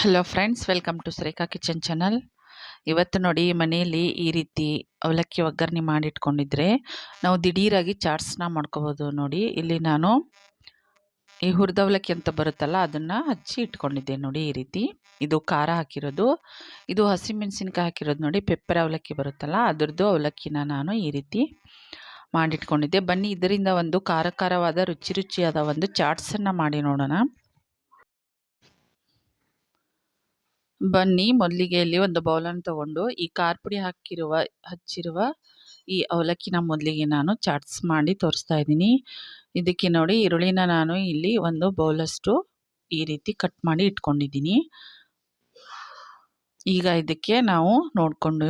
Hello friends welcome to Surekha kitchen channel ಇವತ್ತು ನೋಡಿ ಮನೆಯಲ್ಲಿ ಈ ರೀತಿ ಅವಲಕ್ಕಿ ಒಗ್ಗರಣೆ ಮಾಡಿಟ್ಕೊಂಡಿದ್ರೆ ನಾವು ದಿಢೀರಾಗಿ ಚಾಟ್ಸ್ನ ಮಾಡ್ಕೋಬೋದು ನೋಡಿ. ಇಲ್ಲಿ ನಾನು ಈ ಹುರಿದ ಅವಲಕ್ಕಿ ಅಂತ ಬರುತ್ತಲ್ಲ, ಅದನ್ನು ಹಚ್ಚಿ ಇಟ್ಕೊಂಡಿದ್ದೆ ನೋಡಿ ಈ ರೀತಿ. ಇದು ಖಾರ ಹಾಕಿರೋದು. ಇದು ಹಸಿಮೆಣಸಿನ್ಕಾಯಿ ಹಾಕಿರೋದು ನೋಡಿ ಪೆಪ್ಪರ್ ಅವಲಕ್ಕಿ ಬರುತ್ತಲ್ಲ, ಅದರದ್ದು ಅವಲಕ್ಕಿನ ನಾನು ಈ ರೀತಿ ಮಾಡಿಟ್ಕೊಂಡಿದ್ದೆ. ಬನ್ನಿ, ಇದರಿಂದ ಒಂದು ಖಾರ ಖಾರವಾದ ರುಚಿ ರುಚಿಯಾದ ಒಂದು ಚಾಟ್ಸನ್ನು ಮಾಡಿ ನೋಡೋಣ. ಬನ್ನಿ ಮೊದಲಿಗೆ ಇಲ್ಲಿ ಒಂದು ಬೌಲನ್ನು ತಗೊಂಡು ಈ ಖಾರ ಪುಡಿ ಹಾಕಿರುವ, ಹಚ್ಚಿರುವ ಈ ಅವಲಕ್ಕಿನ ಮೊದಲಿಗೆ ನಾನು ಚಾಟ್ಸ್ ಮಾಡಿ ತೋರಿಸ್ತಾ ಇದ್ದೀನಿ. ಇದಕ್ಕೆ ನೋಡಿ ಈರುಳ್ಳಿನ ನಾನು ಇಲ್ಲಿ ಒಂದು ಬೌಲಷ್ಟು ಈ ರೀತಿ ಕಟ್ ಮಾಡಿ ಇಟ್ಕೊಂಡಿದ್ದೀನಿ. ಈಗ ಇದಕ್ಕೆ ನಾವು ನೋಡಿಕೊಂಡು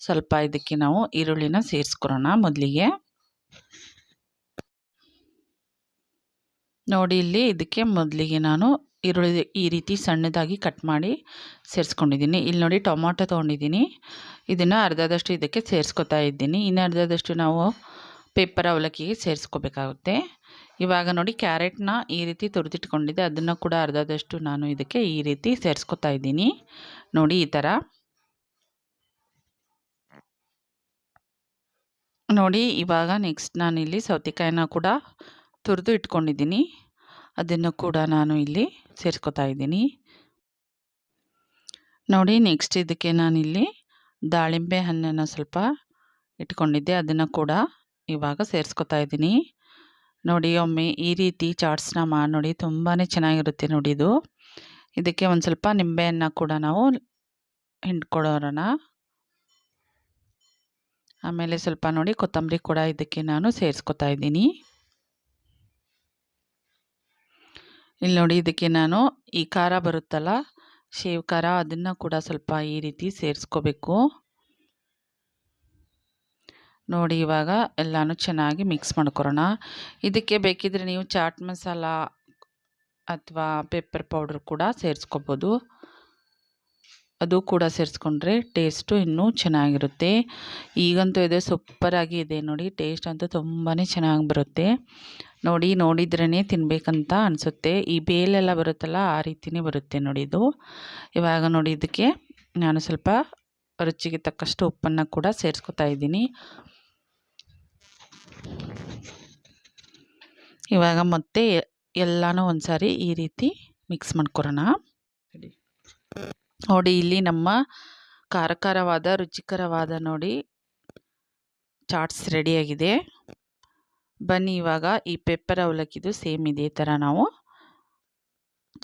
ಸ್ವಲ್ಪ ಇದಕ್ಕೆ ನಾವು ಈರುಳ್ಳಿನ ಸೇರಿಸ್ಕೊಳೋಣ ಮೊದಲಿಗೆ. ನೋಡಿ ಇಲ್ಲಿ ಇದಕ್ಕೆ ಮೊದಲಿಗೆ ನಾನು ಈರುಳ್ಳಿ ಈ ರೀತಿ ಸಣ್ಣದಾಗಿ ಕಟ್ ಮಾಡಿ ಸೇರಿಸ್ಕೊಂಡಿದ್ದೀನಿ. ಇಲ್ಲಿ ನೋಡಿ ಟೊಮಾಟೊ ತೊಗೊಂಡಿದ್ದೀನಿ. ಇದನ್ನು ಅರ್ಧದಷ್ಟು ಇದಕ್ಕೆ ಸೇರಿಸ್ಕೊತಾ ಇದ್ದೀನಿ. ಇನ್ನು ಅರ್ಧದಷ್ಟು ನಾವು ಪೇಪರ್ ಅವಲಕ್ಕಿಗೆ ಸೇರಿಸ್ಕೋಬೇಕಾಗುತ್ತೆ. ಇವಾಗ ನೋಡಿ ಕ್ಯಾರೆಟ್ನ ಈ ರೀತಿ ತುರಿದಿಟ್ಕೊಂಡಿದ್ದೆ. ಅದನ್ನು ಕೂಡ ಅರ್ಧದಷ್ಟು ನಾನು ಇದಕ್ಕೆ ಈ ರೀತಿ ಸೇರಿಸ್ಕೊತಾ ಇದ್ದೀನಿ. ನೋಡಿ ಈ ಥರ. ನೋಡಿ ಇವಾಗ ನೆಕ್ಸ್ಟ್ ನಾನಿಲ್ಲಿ ಸೌತೆಕಾಯಿನ ಕೂಡ ತುರಿದು ಇಟ್ಕೊಂಡಿದ್ದೀನಿ. ಅದನ್ನು ಕೂಡ ನಾನು ಇಲ್ಲಿ ಸೇರಿಸ್ಕೊತಾ ಇದ್ದೀನಿ. ನೋಡಿ ನೆಕ್ಸ್ಟ್ ಇದಕ್ಕೆ ನಾನಿಲ್ಲಿ ದಾಳಿಂಬೆ ಹಣ್ಣನ್ನು ಸ್ವಲ್ಪ ಇಟ್ಕೊಂಡಿದ್ದೆ, ಅದನ್ನು ಕೂಡ ಇವಾಗ ಸೇರಿಸ್ಕೊತಾ ಇದ್ದೀನಿ. ನೋಡಿ, ಒಮ್ಮೆ ಈ ರೀತಿ ಚಾಟ್ಸ್ನ ಮಾಡಿ ನೋಡಿ ತುಂಬಾ ಚೆನ್ನಾಗಿರುತ್ತೆ ನೋಡಿ ಇದು. ಇದಕ್ಕೆ ಒಂದು ಸ್ವಲ್ಪ ನಿಂಬೆಯನ್ನು ಕೂಡ ನಾವು ಹಿಂಡ್ಕೊಳ್ಳೋರೋಣ ಆಮೇಲೆ ಸ್ವಲ್ಪ ನೋಡಿ ಕೊತ್ತಂಬರಿ ಕೂಡ ಇದಕ್ಕೆ ನಾನು ಸೇರಿಸ್ಕೊತಾ ಇದ್ದೀನಿ. ಇಲ್ಲಿ ನೋಡಿ ಇದಕ್ಕೆ ನಾನು ಈ ಖಾರ ಬರುತ್ತಲ್ಲ, ಶೇವ್ ಖಾರ ಅದನ್ನು ಕೂಡ ಸ್ವಲ್ಪ ಈ ರೀತಿ ಸೇರಿಸ್ಕೋಬೇಕು. ನೋಡಿ ಇವಾಗ ಎಲ್ಲನೂ ಚೆನ್ನಾಗಿ ಮಿಕ್ಸ್ ಮಾಡ್ಕೊರೋಣ ಇದಕ್ಕೆ ಬೇಕಿದ್ರೆ ನೀವು ಚಾಟ್ ಮಸಾಲ ಅಥವಾ ಪೆಪ್ಪರ್ ಪೌಡರ್ ಕೂಡ ಸೇರಿಸ್ಕೋಬೋದು. ಅದು ಕೂಡ ಸೇರಿಸ್ಕೊಂಡ್ರೆ ಟೇಸ್ಟು ಇನ್ನೂ ಚೆನ್ನಾಗಿರುತ್ತೆ. ಈಗಂತೂ ಇದೆ ಸೂಪರಾಗಿ ಇದೆ ನೋಡಿ ಟೇಸ್ಟ್ ಅಂತೂ ತುಂಬಾ ಚೆನ್ನಾಗಿ ಬರುತ್ತೆ. ನೋಡಿ ನೋಡಿದ್ರೇ ತಿನ್ನಬೇಕಂತ ಅನಿಸುತ್ತೆ. ಈ ಬೇಲೆಲ್ಲ ಬರುತ್ತಲ್ಲ ಆ ರೀತಿಯೇ ಬರುತ್ತೆ ನೋಡಿ ಇದು. ಇವಾಗ ನೋಡಿ ಇದಕ್ಕೆ ನಾನು ಸ್ವಲ್ಪ ರುಚಿಗೆ ತಕ್ಕಷ್ಟು ಉಪ್ಪನ್ನು ಕೂಡ ಸೇರಿಸ್ಕೊತಾ ಇದ್ದೀನಿ. ಇವಾಗ ಮತ್ತೆ ಎಲ್ಲನೂ ಒಂದು ಸಾರಿ ಈ ರೀತಿ ಮಿಕ್ಸ್ ಮಾಡ್ಕೊರೋಣ ನೋಡಿ ಇಲ್ಲಿ ನಮ್ಮ ಖಾರಖಾರವಾದ ರುಚಿಕರವಾದ ನೋಡಿ ಚಾಟ್ಸ್ ರೆಡಿಯಾಗಿದೆ ಬನ್ನಿ ಇವಾಗ ಈ ಪೆಪ್ಪರ್ ಅವಲಕ್ಕಿದು ಸೇಮ್ ಇದೇ ಥರ ನಾವು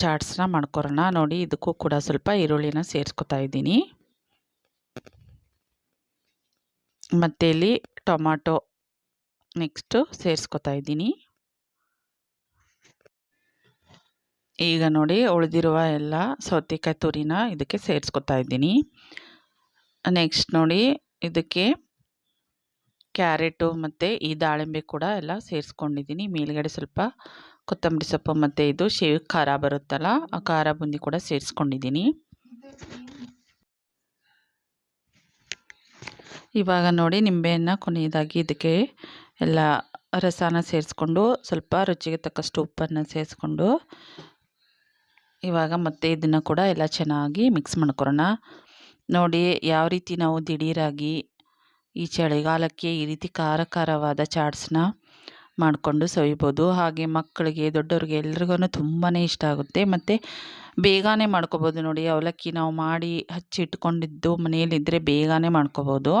ಚಾಟ್ಸ್ನ ಮಾಡ್ಕೊರೋಣ. ನೋಡಿ ಇದಕ್ಕೂ ಕೂಡ ಸ್ವಲ್ಪ ಈರುಳ್ಳಿನ ಸೇರಿಸ್ಕೊತಾ ಇದ್ದೀನಿ. ಮತ್ತು ಇಲ್ಲಿ ಟೊಮಾಟೊ ನೆಕ್ಸ್ಟು ಸೇರಿಸ್ಕೊತಾ ಇದ್ದೀನಿ. ಈಗ ನೋಡಿ ಉಳಿದಿರುವ ಎಲ್ಲ ಸೌತೆಕಾಯಿ ತುರಿನ ಇದಕ್ಕೆ ಸೇರಿಸ್ಕೊತಾ ಇದ್ದೀನಿ. ನೆಕ್ಸ್ಟ್ ನೋಡಿ ಇದಕ್ಕೆ ಕ್ಯಾರೆಟು ಮತ್ತು ಈ ದಾಳಿಂಬೆ ಕೂಡ ಎಲ್ಲ ಸೇರಿಸ್ಕೊಂಡಿದ್ದೀನಿ. ಮೇಲುಗಡೆ ಸ್ವಲ್ಪ ಕೊತ್ತಂಬರಿ ಸೊಪ್ಪು ಮತ್ತು ಇದು ಶೇವ್ ಖಾರ ಬರುತ್ತಲ್ಲ, ಆ ಖಾರ ಬುಂದಿ ಕೂಡ ಸೇರಿಸ್ಕೊಂಡಿದ್ದೀನಿ. ಇವಾಗ ನೋಡಿ ನಿಂಬೆಯನ್ನು ಕೊನೆಯದಾಗಿ ಇದಕ್ಕೆ ಎಲ್ಲ ರಸನ ಸೇರಿಸ್ಕೊಂಡು, ಸ್ವಲ್ಪ ರುಚಿಗೆ ತಕ್ಕಷ್ಟು ಉಪ್ಪನ್ನು ಸೇರಿಸ್ಕೊಂಡು, ಇವಾಗ ಮತ್ತೆ ಇದನ್ನು ಕೂಡ ಎಲ್ಲ ಚೆನ್ನಾಗಿ ಮಿಕ್ಸ್ ಮಾಡ್ಕೊಳ್ಳೋಣ ನೋಡಿ ಯಾವ ರೀತಿ ನಾವು ದಿಢೀರಾಗಿ ಈ ಚಳಿಗಾಲಕ್ಕೆ ಈ ರೀತಿ ಖಾರ ಖಾರವಾದ ಚಾಟ್ಸ್ನ ಮಾಡಿಕೊಂಡು ಸವಿಬೋದು. ಹಾಗೆ ಮಕ್ಕಳಿಗೆ, ದೊಡ್ಡವ್ರಿಗೆ ಎಲ್ರಿಗೂ ತುಂಬಾ ಇಷ್ಟ ಆಗುತ್ತೆ. ಮತ್ತು ಬೇಗನೆ ಮಾಡ್ಕೋಬೋದು ನೋಡಿ, ಅವಲಕ್ಕಿ ನಾವು ಮಾಡಿ ಹಚ್ಚಿಟ್ಕೊಂಡಿದ್ದು ಮನೆಯಲ್ಲಿದ್ದರೆ ಬೇಗನೆ ಮಾಡ್ಕೋಬೋದು.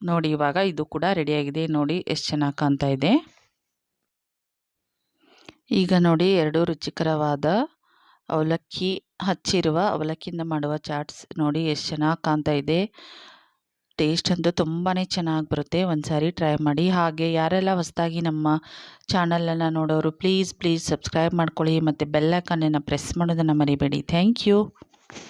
ನೋಡಿ, ಇವಾಗ ಇದು ಕೂಡ ರೆಡಿಯಾಗಿದೆ ನೋಡಿ, ಎಷ್ಟು ಚೆನ್ನಾಗಿ ಕಾಣ್ತಾ ಇದೆ. ಈಗ ನೋಡಿ, ಎರಡು ರುಚಿಕರವಾದ ಅವಲಕ್ಕಿ, ಹಚ್ಚಿರುವ ಅವಲಕ್ಕಿಯಿಂದ ಮಾಡುವ ಚಾಟ್ಸ್ ನೋಡಿ, ಎಷ್ಟು ಚೆನ್ನಾಗಿ ಕಾಣ್ತಾ ಇದೆ. ಟೇಸ್ಟ್ ಅಂತೂ ತುಂಬಾ ಚೆನ್ನಾಗಿ ಬರುತ್ತೆ. ಒಂದು ಸಾರಿ ಟ್ರೈ ಮಾಡಿ. ಹಾಗೆ ಯಾರೆಲ್ಲ ಹೊಸದಾಗಿ ನಮ್ಮ ಚಾನಲನ್ನು ನೋಡೋರು, ಪ್ಲೀಸ್ ಪ್ಲೀಸ್ ಸಬ್ಸ್ಕ್ರೈಬ್ ಮಾಡ್ಕೊಳ್ಳಿ. ಮತ್ತು ಬೆಲ್ಲೈಕನ್ನನ್ನು ಪ್ರೆಸ್ ಮಾಡೋದನ್ನು ಮರಿಬೇಡಿ. Thank you.